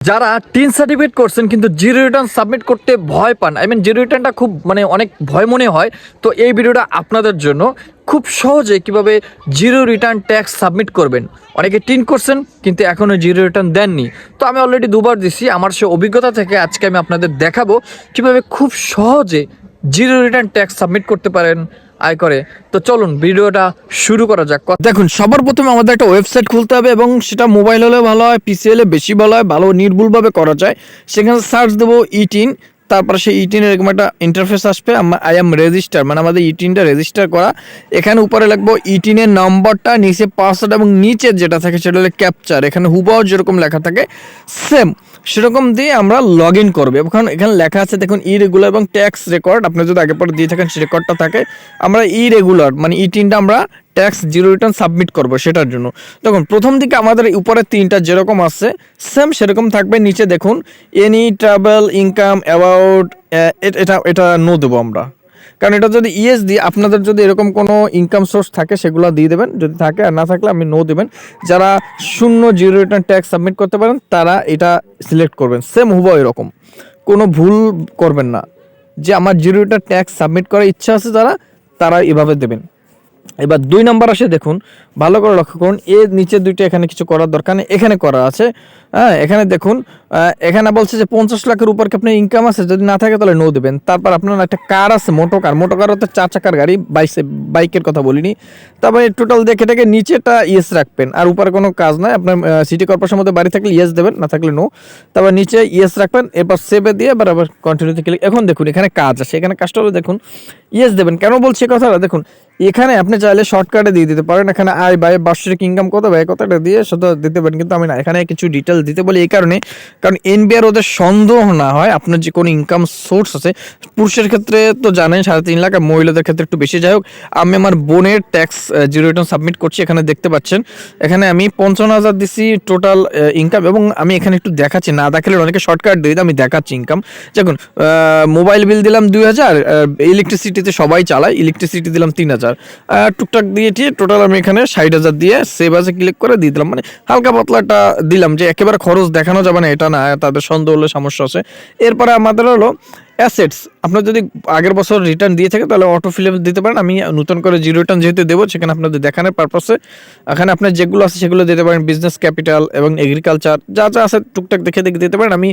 যারা tin certificate করছেন কিন্তু জিরো রিটার্ন সাবমিট করতে ভয় পান আই মিন জিরো রিটার্নটা খুব মানে অনেক ভয় মনে হয়, তো এই ভিডিওটা আপনাদের জন্য খুব সহজে কীভাবে জিরো রিটার্ন ট্যাক্স সাবমিট করবেন। অনেকে টিন করছেন, কিন্তু এখনও জিরো রিটার্ন দেননি। তো আমি অলরেডি দুবার দিছি, আমার সে অভিজ্ঞতা থেকে আজকে আমি আপনাদের দেখাবো কীভাবে খুব সহজে জিরো রিটার্ন ট্যাক্স সাবমিট করতে পারেন আয় করে। তো চলুন, ভিডিওটা শুরু করা যাক। দেখুন, সবার প্রথমে আমাদের একটা ওয়েবসাইট খুলতে হবে এবং সেটা মোবাইল হলে ভালো হয়, পিসি হলে বেশি ভালো হয়, ভালো নির্ভুলভাবে করা যায়। সেখানে সার্চ দেবো ইটিন তারপরে সেই ইটিনের এরকম একটা ইন্টারফেস আসবে। আই এম রেজিস্টার মানে আমাদের ইটিনটা রেজিস্টার করা। এখানে উপরে লাগবো ইটিনের নম্বরটা নিচে পাসওয়ার্ড এবং নিচের যেটা থাকে সেটা হলো ক্যাপচার এখানে হুবাও যেরকম লেখা থাকে সেম সেরকম দিয়ে আমরা লগ ইন করব এখন এখানে লেখা আছে, দেখুন ইরেগুলার এবং ট্যাক্স রেকর্ড আপনি যদি আগে পরে দিয়ে থাকেন, সে রেকর্ডটা থাকে। আমরা ইরেগুলার মানে ই তিনটা আমরা ট্যাক্স জিরো রিটার্ন সাবমিট করব সেটার জন্য। দেখুন, প্রথম দিকে আমাদের উপরে তিনটা যেরকম আছে সেম সেরকম থাকবে। নিচে দেখুন এনি ট্রাভেল ইনকাম অ্যাবাউট এটা এটা নো দেবো আমরা। কারণ এটা যদি ইএস দিই আপনাদের যদি এরকম কোনো ইনকাম সোর্স থাকে, সেগুলো দিয়ে দেবেন। যদি থাকে আর না থাকলে আপনি নো দেবেন। যারা শূন্য জিরো রিটার্ন ট্যাক্স সাবমিট করতে পারেন, তারা এটা সিলেক্ট করবেন। সেম হব এরকম। কোনো ভুল করবেন না। যে আমার জিরো রিটার্ন ট্যাক্স সাবমিট করার ইচ্ছা আছে যারা, তারা এভাবে দেবেন। এবার দুই নম্বর আসে, দেখুন, ভালো করে লক্ষ্য করুন এর নিচে দুইটা এখানে কিছু করার দরকার নেই, এখানে করা আছে। হ্যাঁ এখানে দেখুন এখানে বলছে যে পঞ্চাশ লাখের উপর কি আপনার ইনকাম আছে? যদি না থাকে তাহলে নো দেবেন। তারপর আপনার একটা কার আছে মোটো কার মোটো কার হচ্ছে চার চাকার গাড়ি, বাইসে, বাইকের কথা বলিনি। তারপরে টোটাল দেখে দেখে নিচেটা ইয়েস রাখবেন, আর উপরে কোনো কাজ নাই। আপনার সিটি কর্পোরেশন মধ্যে বাড়ি থাকলে ইয়েস দেবেন, না থাকলে নো তারপর নিচে ইয়েস রাখবেন, এরপর সেভে দিয়ে এবার আবার কন্টিনিউতে ক্লিক এখন দেখুন, এখানে কাজ আছে, এখানে কাজটা হলো দেখুন ইয়েস দেবেন। কেন বলছি কথাটা? দেখুন এখানে আপনি চাইলে শর্টকাটে দিয়ে দিতে পারেন। এখানে আয় ব্যয় বার্ষিক ইনকাম কত ব্যয় কতটা দিয়ে সেটা দিতে পারেন। কিন্তু আমি না, এখানে কিছু ডিটেল দিতে বলি এই কারণে। কারণ এনবিআর ওদের সন্দেহ না হয়, আপনার যে কোনো ইনকাম সোর্স আছে। পুরুষের ক্ষেত্রে তো জানেন, সাড়ে তিন লাখ আর মহিলাদের ক্ষেত্রে একটু বেশি। যাই হোক, আমি আমার বোনের ট্যাক্স জিরো রিটার্ন সাবমিট করছি, এখানে দেখতে পাচ্ছেন। এখানে আমি পঞ্চান্ন হাজার দিছি টোটাল ইনকাম এবং আমি এখানে একটু দেখাচ্ছি। না দেখালে অনেকে শর্টকাট দিয়ে আমি দেখাচ্ছি ইনকাম দেখুন মোবাইল বিল দিলাম দুই হাজার ইলেকট্রিসিটিতে সবাই চালায় ইলেকট্রিসিটি দিলাম তিন হাজার। টুকটাক দিয়ে টোটাল আমি এখানে ষাট হাজার দিয়ে সেভ আছে ক্লিক করে দিয়ে দিলাম। মানে হালকা পাতলাটা দিলাম যে একেবারে খরচ দেখানো যাবে না, এটা না, তাদের সন্দেহ হলে সমস্যা আছে। এরপরে আমাদের হলো অ্যাসেটস আপনার যদি আগের বছর রিটার্ন দিয়ে থাকে, তাহলে অটো ফিলে দিতে পারেন। আমি নতুন করে জিরো রিটার্ন যেহেতু দেবো, সেখানে আপনাদের দেখানোর পারপাসে এখানে আপনার যেগুলো আছে, সেগুলো দিতে পারেন। বিজনেস ক্যাপিটাল এবং এগ্রিকালচার যা যা আছে, টুকটাক দেখে দেখে দিতে পারেন। আমি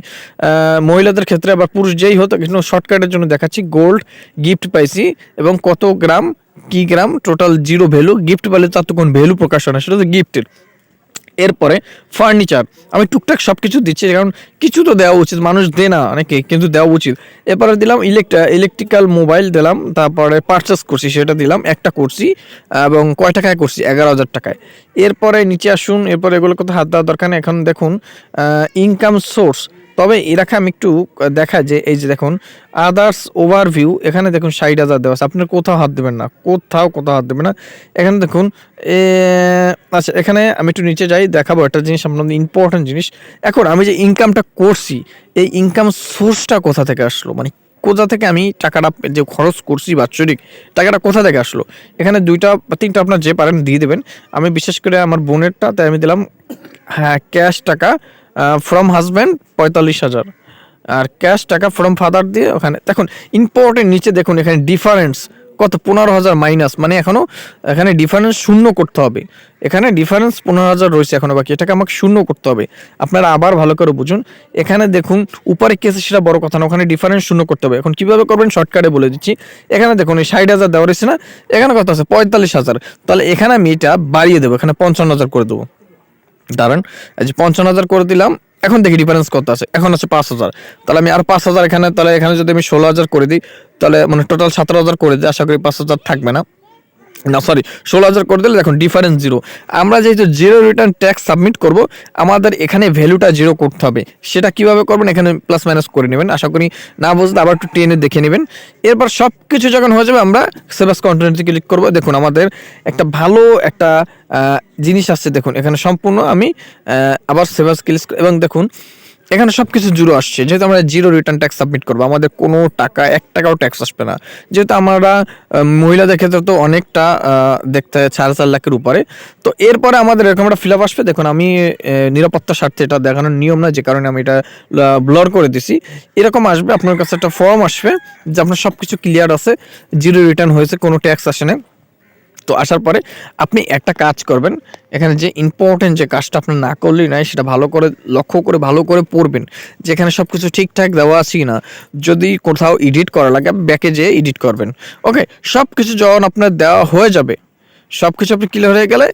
মহিলাদের ক্ষেত্রে আবার পুরুষ যেই হতো কিন্তু শর্টকাটের জন্য দেখাচ্ছি। গোল্ড গিফট পাইছি এবং কত গ্রাম, কি gram total zero value gift পেলে তার তো কোনো ভ্যালু প্রকাশ হয় না। সেটা তো গিফটের এরপরে ফার্নিচার আমি টুকটাক সব কিছু দিচ্ছি কারণ কিছু তো দেওয়া উচিত, মানুষ দে না অনেকে, কিন্তু দেওয়া উচিত। এরপরে দিলাম ইলেকট্রা ইলেকট্রিক্যাল মোবাইল দিলাম, তারপরে পারচেস করছি, সেটা দিলাম, একটা করছি, এবং কয় টাকায় করছি? এগারো হাজার টাকায়। এরপরে নিচে আসুন, এরপরে এগুলো কোথাও হাত দেওয়া দরকার এখন দেখুন ইনকাম সোর্স তবে এরাকে আমি একটু দেখা যে, এই যে দেখুন আদার্স ওভারভিউ এখানে দেখুন ষাট হাজার দেওয়া আছে। আপনার কোথাও হাত দেবেন না, কোথাও কোথাও হাত দেবেন না। এখানে দেখুন আচ্ছা এখানে আমি একটু নিচে যাই, দেখাবো একটা জিনিস আপনাদের ইম্পর্টেন্ট জিনিস। এখন আমি যে ইনকামটা করছি, এই ইনকাম সোর্সটা কোথা থেকে আসলো? মানে কোথা থেকে আমি টাকাটা যে খরচ করছি বাৎসরিক, টাকাটা কোথা থেকে আসলো? এখানে দুইটা তিনটা আপনার যে পারেন দিয়ে দেবেন। আমি বিশেষ করে আমার বোনেরটা, তাই আমি দিলাম হ্যাঁ ক্যাশ টাকা ফ্রম হাজব্যান্ড পঁয়তাল্লিশ হাজার। আর ক্যাশ টাকা ফ্রম ফাদার দিয়ে ওখানে, দেখুন ইম্পর্টেন্ট নিচে দেখুন, এখানে ডিফারেন্স কত? পনেরো হাজার মাইনাস মানে এখনও এখানে ডিফারেন্স শূন্য করতে হবে। এখানে ডিফারেন্স পনেরো হাজার রয়েছে এখনও বাকি, এটাকে আমাকে শূন্য করতে হবে। আপনারা আবার ভালো করে বুঝুন। এখানে দেখুন, উপরে কেসে সেটা বড় কথা না, ওখানে ডিফারেন্স শূন্য করতে হবে। এখন কীভাবে করবেন? শর্টকাটে বলে দিচ্ছি। এখানে দেখুন, এই ষাট হাজার দেওয়া রয়েছে না? এখানে কত আছে? পঁয়তাল্লিশ হাজার। তাহলে এখানে আমি এটা বাড়িয়ে দেবো, এখানে পঞ্চান্ন হাজার করে দেবো। দাঁড়ান যে পঞ্চান্ন হাজার করে দিলাম এখন দেখি ডিফারেন্স কত আছে। এখন আছে পাঁচ হাজার। তাহলে আমি আর পাঁচ হাজার এখানে, তাহলে এখানে যদি আমি ষোলো হাজার করে দিই, তাহলে মানে টোটাল সতেরো হাজার করে দিই, আশা করি পাঁচ হাজার থাকবে না। না সরি ষোলো হাজার করে দিলে দেখুন ডিফারেন্স জিরো আমরা যেহেতু জিরো রিটার্ন ট্যাক্স সাবমিট করব, আমাদের এখানে ভ্যালুটা জিরো করতে হবে। সেটা কীভাবে করবেন? এখানে প্লাস মাইনাস করে নেবেন। আশা করি না বুঝলে আবার একটু টেনে দেখে নেবেন। এরপর সব কিছু যখন হয়ে যাবে, আমরা সেভাস কন্টেন্টে ক্লিক করব। দেখুন আমাদের একটা ভালো একটা জিনিস আসছে। দেখুন, এখানে সম্পূর্ণ আমি আবার সেভাস ক্লিক এবং দেখুন এখানে সব কিছু জিরো আসছে। যেহেতু আমরা জিরো রিটার্ন ট্যাক্স সাবমিট করব আমাদের কোনো টাকা এক টাকাও ট্যাক্স আসবে না। যেহেতু আমরা মহিলাদের ক্ষেত্রে তো অনেকটা দেখতে চার চার লাখের উপরে। তো এরপরে আমাদের এরকম একটা ফিল আপ আসবে। দেখুন আমি আহ, নিরাপত্তার স্বার্থে এটা দেখানোর নিয়ম না যে কারণে আমি এটা ব্লর করে দিছি। এরকম আসবে আপনার কাছে একটা ফর্ম আসবে যে আপনার সব কিছু ক্লিয়ার আছে জিরো রিটার্ন হয়েছে কোনো ট্যাক্স আসে না তো আসার পরে আপনি একটা কাজ করবেন, এখানে যে ইম্পর্টেন্ট যে কাজটা আপনার না করলেই নয়, সেটা ভালো করে, লক্ষ্য করে, ভালো করে পড়বেন, যেখানে সব কিছু ঠিকঠাক দেওয়া আছে না যদি কোথাও এডিট করা লাগে ব্যাকে যেয়ে এডিট করবেন। ওকে সব কিছু যখন আপনার দেওয়া হয়ে যাবে সব কিছু আপনি ক্লিয়ার হয়ে গেলে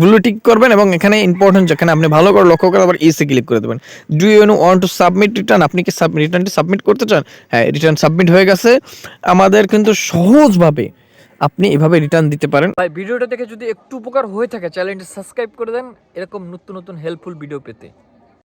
ব্লু টিক করবেন এবং এখানে ইম্পর্টেন্ট যেখানে আপনি ভালো করে লক্ষ্য করে আবার ইসে ক্লিক করে দেবেন। Do you want to submit return আপনি কি সাবমিট রিটার্নটি সাবমিট করতে চান? হ্যাঁ রিটার্ন সাবমিট হয়ে গেছে। আমাদের কিন্তু সহজভাবে আপনি এভাবে রিটার্ন দিতে পারেন। তাই ভিডিওটা দেখে যদি একটু উপকার হয়ে থাকে চ্যানেলটি সাবস্ক্রাইব করে দেন। এরকম নতুন নতুন হেল্পফুল ভিডিও পেতে।